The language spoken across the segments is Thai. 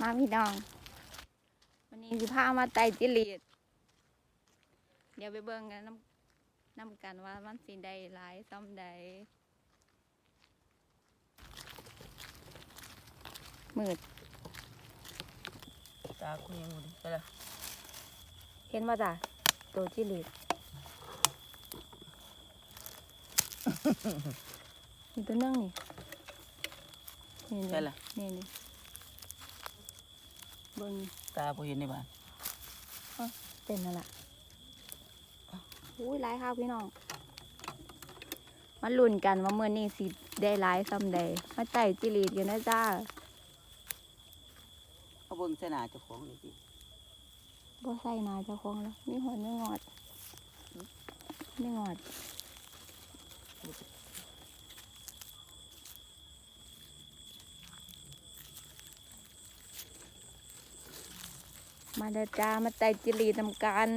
มาพี่น้อง วันนี้สิพามาไต่จิลีดเดี๋ยวไปเบิ่งกันน้ำน้ำกันว่ามันสิได้หลายซ้ำใดมืดตาคุณยังหมดไปละเห็นว่าจ้ะตัวจิลีดมีตัวนึงนี่นี่ไปนี่ละนี่นี่ เบิ่งตาผมเห็นในบ้านเต็มแล้วล่ะอุ้ยหลายครับพี่น้องมาลุ้นกันว่าเมื่อนี้สิได้หลายซ้ำใดมาไต่จิลีดอยู่นะจ้าเขาเบิ่งเสนาเจ้าของนี่สิบ่ใส่หนาเจ้าของแล้วมีหัวเนื้องอดไม่งอด มาเด้จ้ามาไต่จิลีดนำกัน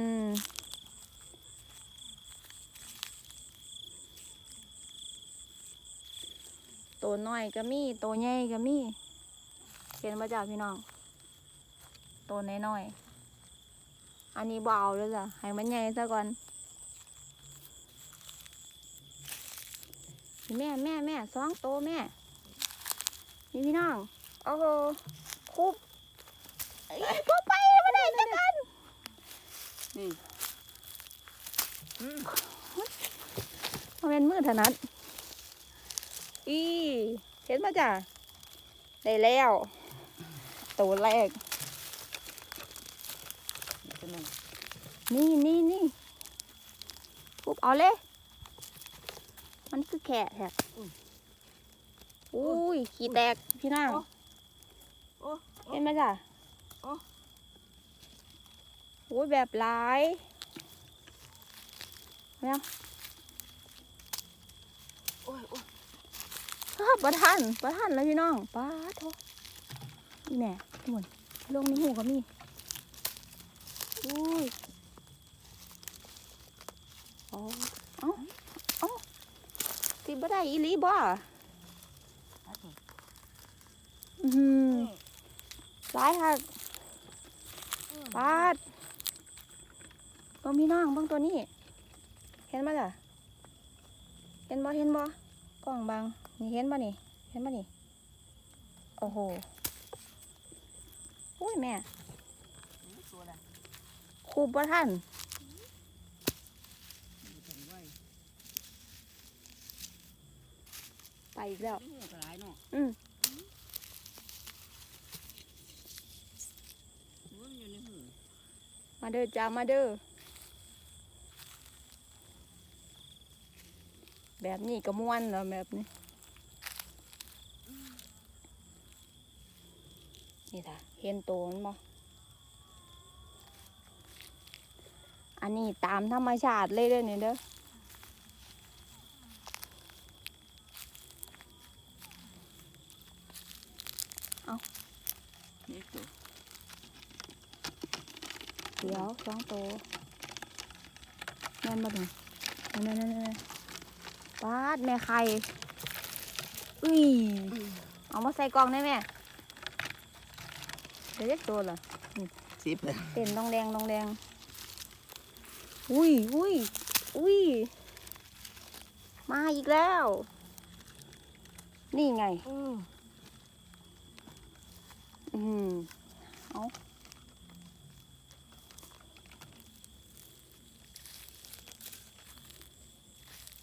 ตัวน้อยก็มีตัวใหญ่ก็มีเห็นมาจากพี่น้องตัวน้อยๆอันนี้เบาเลยจ้ะให้มันใหญ่ซะก่อนแม่แม่แม่สองตัวแม่นี่พี่น้องโอ้โหคุบเอ้ป นี่อืมมันเป็นมือถนัดอีเห็นมาจ้ะได้แล้วตัวแรกตัวหนึงนี่นี่นี่ปุ๊บเอาเลย มันคือแขะแทบอุ้ย ขี้แตกพี่น้องโอ้เห็นไหมจ้ะ โอ้ยแบบหลายเนี่ยโอ้ยโอ้ยอ้าวประทันประทันแล้วพี่น้องป้าโทนี่แม่ทุนลงในหูก็มีอุ้ยอ๋อเอ้าเอ้าตีบ่ได้อีลีบ่อือหือหลายหักอืมปาด เบิ่งพี่น้องเบิ่งตัวนี้ เห็นบ่จ้ะเห็นบ่เห็นบ่กล้องบังนี่เห็นบ่นี่ เห็นบ่นี่ โอ้โหอุ้ยแม่คูบบ่ทันนี่ถึงไปอีกแล้ว อืมมันอมาเด้อจ้ามาเด้อ แบบนี้ก็ม่วนแล้วแบบนี้ นี่ค่ะเห็นโตมันบ่อันนี้ตามธรรมชาติเลยเด้อนี่เด้อนี่ตัวเดี๋ยวสองโตแม่นมาถึงนั่นนั่นนั่น ปาดแม่ไข่อุ้ยเอามาใส่กล่องได้ไหมเดี๋ยวเล็กตัวเหรอสิบเลยเต้นต้องแดงต้องแดงอุ้ยอุ้ยอุ้ยมาอีกแล้ว นี่ไง อืมอืมเอา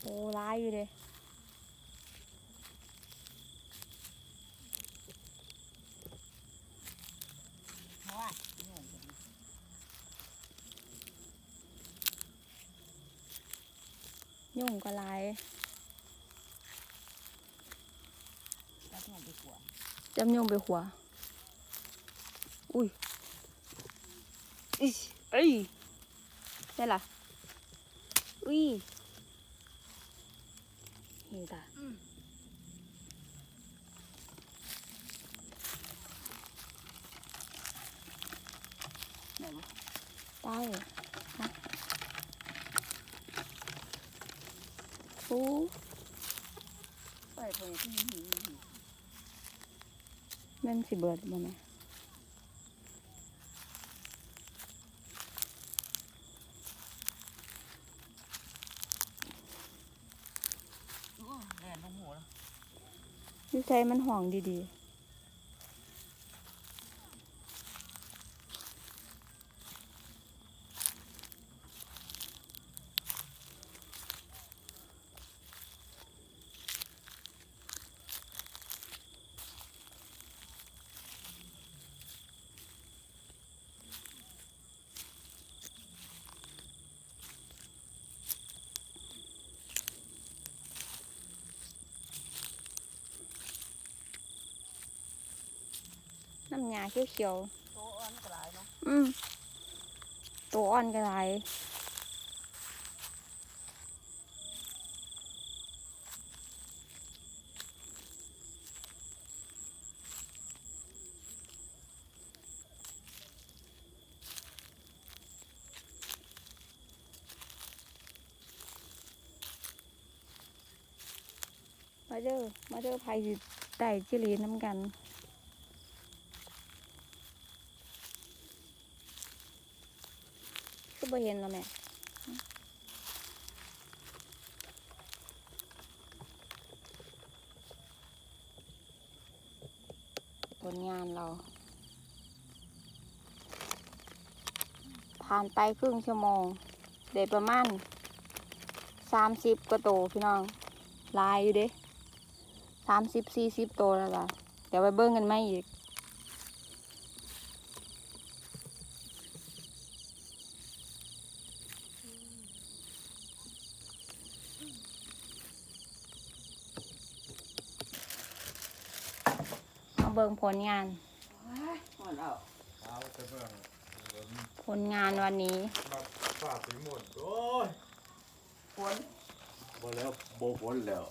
โอ้ร้ายอยู่เลยยุ่งก็ร้ายจำยุ่งไปหัว อุ้ยอิชเอ้ยได้ละอุ้ย นี่ตาแม่นบ่ตายฮะโอ้ไปพอดีที่หินหินหินแม่นสิเบิดบ่แม่ หัวแล้นิสัมันห่องดี น้ำยาเขียวโตอ่อนกระไรเนาะๆอืมตัวอ่อนก็หลายมาเด้อมาเด้อไผสิไต่จิรีน้ำกัน บ่เห็นแล้วแม่ผลงานเรา ผ่านไปครึ่งชั่วโมงได้ประมาณสามสิบกว่าโตพี่น้อง ลายอยู่เด้สามสิบสี่สิบโตแล้วล่ะ เดี๋ยวไปเบิ้งกันไหมอีก เบิ่งผลงานอ่อนเอาเอาแต่เมืองผลงานวันนี้ มาฝ่าสีหมดโอ้ยฝนบ่แล้วโบฝนแล้ว